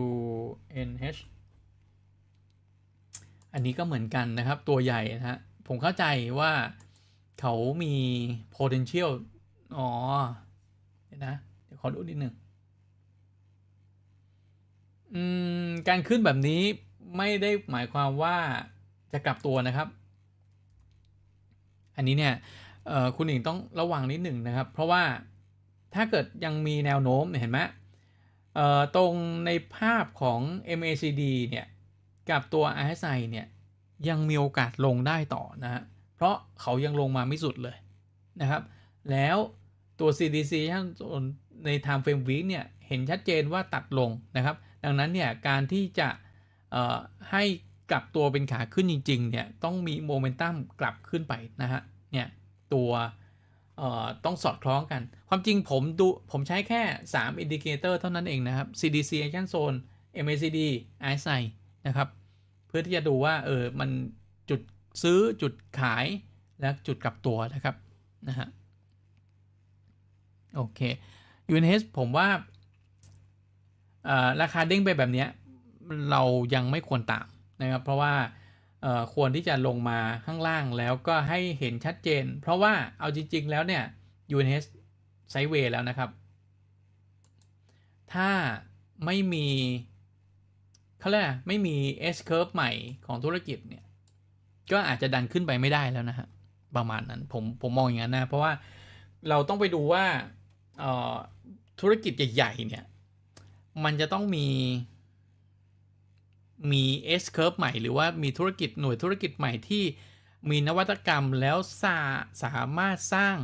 UNH อันนี้ก็เหมือนกันนะครับ ตัวใหญ่นะฮะ ผมเข้าใจว่าเขามี potential อ๋อเดี๋ยวนะ เดี๋ยวขอดูนิดหนึ่งอืมการขึ้นแบบนี้ไม่ได้หมายความว่าจะกลับตัวนะครับ อันนี้เนี่ยคุณหญิงต้องระวังนิดหนึ่งนะครับ เพราะว่าถ้าเกิดยังมีแนวโน้มเห็นไหม ตรงในภาพของ MACD เนี่ย กับตัว RSI เนี่ย ยังมีโอกาสลงได้ต่อนะฮะ เพราะเขายังลงมาไม่สุดเลยนะครับ แล้วตัว CDC ใน Time Frame Week เนี่ย เห็นชัดเจนว่าตัดลงนะครับ ดังนั้นเนี่ย การที่จะให้กลับตัวเป็นขาขึ้นจริง ๆ เนี่ย ต้องมีโมเมนตัมกลับขึ้นไปนะฮะ เนี่ย ตัว ต้องสอดคล้องกัน ความจริงผมดูผมใช้แค่ 3 อินดิเคเตอร์เท่านั้นเองนะครับ CDC Action Zone MACD RSI นะครับ เพื่อที่จะดูว่าเออมันจุดซื้อจุดขายและจุดกลับตัวนะครับนะฮะโอเค UNH ผมว่าอ่อราคาเด้งไปแบบเนี้ยเรายังไม่ควรตามนะครับ เพราะว่า ควรที่จะลงมาข้างล่างแล้วก็ให้เห็นชัดเจน เพราะว่าเอาจริง ๆ แล้วเนี่ย UNH ไซด์เวย์แล้วนะครับ ถ้าไม่มีเขาเรียกไม่มี S curve ใหม่ของธุรกิจเนี่ย ก็อาจจะดันขึ้นไปไม่ได้แล้วนะฮะ ประมาณนั้น ผมผมมองอย่างนั้นนะ เพราะว่าเราต้องไปดูว่าธุรกิจใหญ่ๆเนี่ย มันจะต้องมี มี S curve ใหม่หรือว่ามีธุรกิจหน่วยธุรกิจใหม่ที่มีนวัตกรรมแล้วสาสามารถสร้าง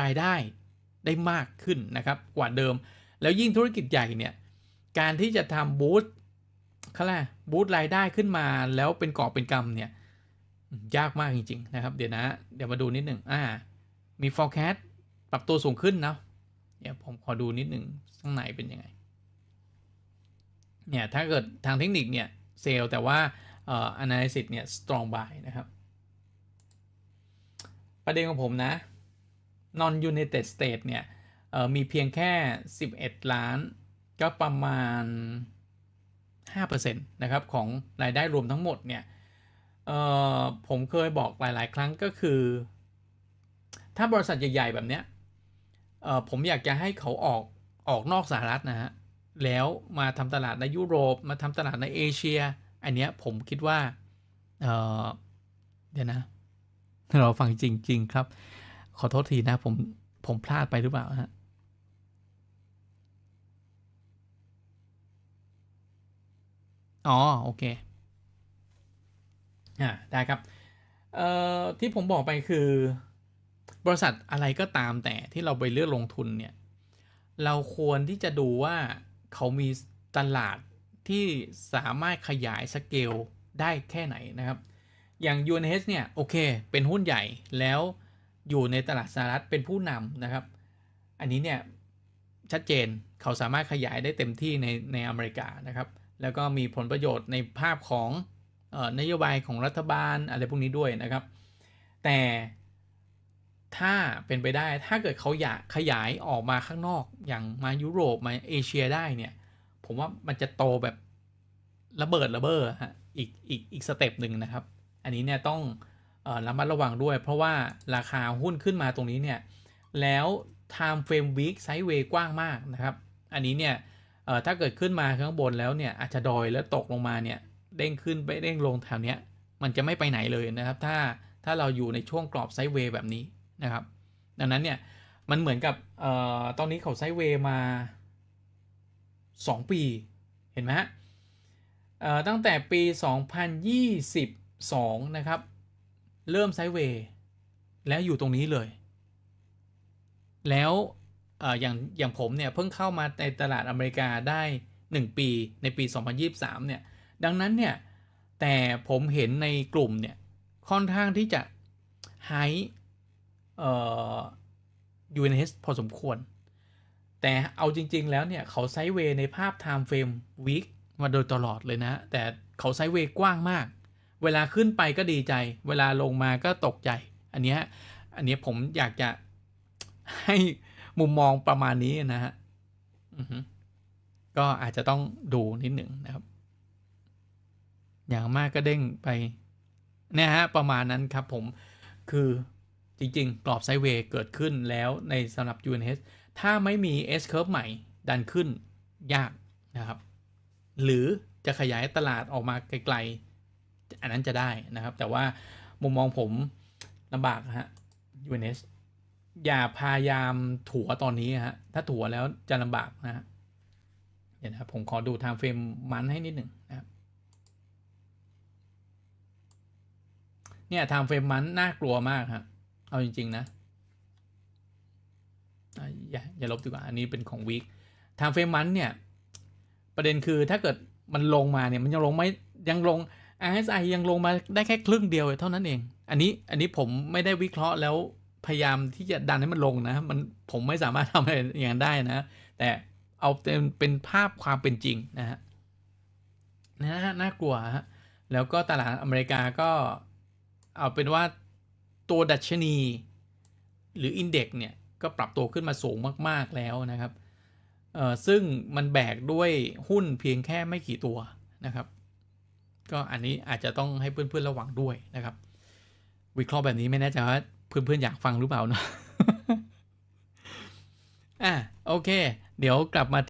รายได้ได้มากขึ้นนะครับกว่าเดิม แล้วยิ่งธุรกิจใหญ่เนี่ย การที่จะทำบูธเขาเรียกอะไรบูธรายได้ขึ้นมาแล้วเป็นกอบเป็นกำเนี่ย ยากมากจริง ๆ นะครับ เดี๋ยวนะ เดี๋ยวมาดูนิดหนึ่งอ่า มี forecast ปรับตัวสูงขึ้นเนาะเดี๋ยวผมขอดูนิดหนึ่งข้างในเป็นยังไง เนี่ยถ้าเกิดทางเทคนิคเนี่ยเซลแต่ว่าเอ่อ analysis เนี่ย strong buy นะครับ ประเด็นของผมนะ non united state เนี่ยเอ่อมีเพียงแค่ 11 ล้าน ก็ประมาณ 5%นะครับ ของรายได้รวมทั้งหมดเนี่ยเอ่อผมเคยบอกหลาย ๆ ครั้งก็คือ ถ้าบริษัทใหญ่ ๆ แบบเนี้ยเอ่อผมอยากจะให้เขาออกออกนอกสหรัฐนะฮะ แล้วมาทำตลาดในยุโรป มาทำตลาดในเอเชีย อันเนี้ยผมคิดว่าเออเดี๋ยวนะ เราฟังจริง ๆ ครับ ขอโทษทีนะ ผม ผมพลาดไปหรือเปล่าฮะอ๋อ โอเค อ่า ได้ครับ เอ่อ ที่ผมบอกไปคือ บริษัทอะไรก็ตามแต่ที่เราไปเลือกลงทุนเนี่ย เราควรที่จะดูว่า เขามีตลาดที่สามารถขยายสเกลได้แค่ไหนนะครับ อย่าง UNH เนี่ยโอเค เป็นหุ้นใหญ่แล้วอยู่ในตลาดสหรัฐเป็นผู้นำนะครับ อันนี้เนี่ยชัดเจนเขาสามารถขยายได้เต็มที่ในในอเมริกานะครับ แล้วก็มีผลประโยชน์ในภาพของออนโยบายของรัฐบาลอะไรพวกนี้ด้วยนะครับ แต่ ถ้าเป็นไปได้ถ้าเกิดเขาอยากขยายออกมาข้างนอกอย่างมายุโรปมาเอเชียได้เนี่ย ผมว่ามันจะโตแบบระเบิดระเบ้อฮะอีกอีกอีกสเต็ปหนึ่งนะครับ อันนี้เนี่ยต้องระมัดระวังด้วย เพราะว่าราคาหุ้นขึ้นมาตรงนี้เนี่ยแล้ว time frame week sideway กว้างมากนะครับ อันนี้เนี่ยถ้าเกิดขึ้นมาข้างบนแล้วเนี่ยอาจจะดอยแล้วตกลงมาเนี่ยเด้งขึ้นไปเด้งลงแถวเนี้ยมันจะไม่ไปไหนเลยนะครับ ถ้าถ้าเราอยู่ในช่วงกรอบไซด์เวย์แบบนี้ นะครับ ดังนั้นเนี่ยมันเหมือนกับออตอนนี้เขาไซเวย์มา 2 ปีเห็นไหมฮะตั้งแต่ปี 2022 นะครับ เริ่มไซเวย์แล้วอยู่ตรงนี้เลย แล้วเอ่ออย่างอย่างผมเนี่ยเพิ่งเข้ามาในตลาดอเมริกาได้ 1 ปีในปี 2023 เนี่ย ดังนั้นเนี่ย แต่ผมเห็นในกลุ่มเนี่ย ค่อนข้างที่จะไฮ เอ่อ UNH พอสมควร แต่เอาจริง ๆ แล้วเนี่ย เขาไซด์เวย์ในภาพ Time Frame Week มาโดยตลอดเลยนะ แต่เขาไซด์เวย์กว้างมาก เวลาขึ้นไปก็ดีใจ เวลาลงมาก็ตกใจ อันเนี้ยอันนี้ผมอยากจะให้มุมมองประมาณนี้นะฮะก็อาจจะต้องดูนิดหนึ่งนะครับ อย่างมากก็เด้งไปเนี่ยฮะ ประมาณนั้นครับผมคือ จริง ๆ กรอบไซด์เวย์เกิดขึ้นแล้วในสำหรับ UNH ถ้าไม่มี S curve ใหม่ดันขึ้นยากนะครับ หรือจะขยายตลาดออกมาไกลๆ อันนั้นจะได้นะครับ แต่ว่ามุมมองผมลำบากฮะ UNH อย่าพยายามถัวตอนนี้ฮะ ถ้าถัวแล้วจะลำบากนะฮะเดี๋ยวนะครับผมขอดู time frame มันให้นิดหนึ่งนะครับเนี่ย time frame มันน่ากลัวมากฮะ เอาจริง ๆ นะอย่าอย่าลบดีกว่า อันนี้เป็นของ week time frame มันเนี่ย ประเด็นคือถ้าเกิดมันลงมาเนี่ย มันยังลงไม่ยังลง RSI ยังลงมาได้แค่ครึ่งเดียวเท่านั้นเอง อันนี้อันนี้ผมไม่ได้วิเคราะห์แล้วพยายามที่จะดันให้มันลงนะ มันผมไม่สามารถทำอะไรอย่างนั้นได้นะ แต่เอาเป็นเป็นภาพความเป็นจริงนะฮะนะฮะน่ากลัวฮะแล้วก็ตลาดอเมริกาก็เอาเป็นว่า ตัวดัชนี หรืออินเด็กเนี่ย ก็ปรับตัวขึ้นมาสูงมากๆแล้วนะครับเออซึ่งมันแบกด้วยหุ้นเพียงแค่ไม่กี่ตัวนะครับ ก็อันนี้อาจจะต้องให้เพื่อนๆระวังด้วยนะครับ วิเคราะห์แบบนี้ไม่แน่ใจว่าเพื่อนๆอยากฟังหรือเปล่าเนาะอะโอเค เดี๋ยวกลับมา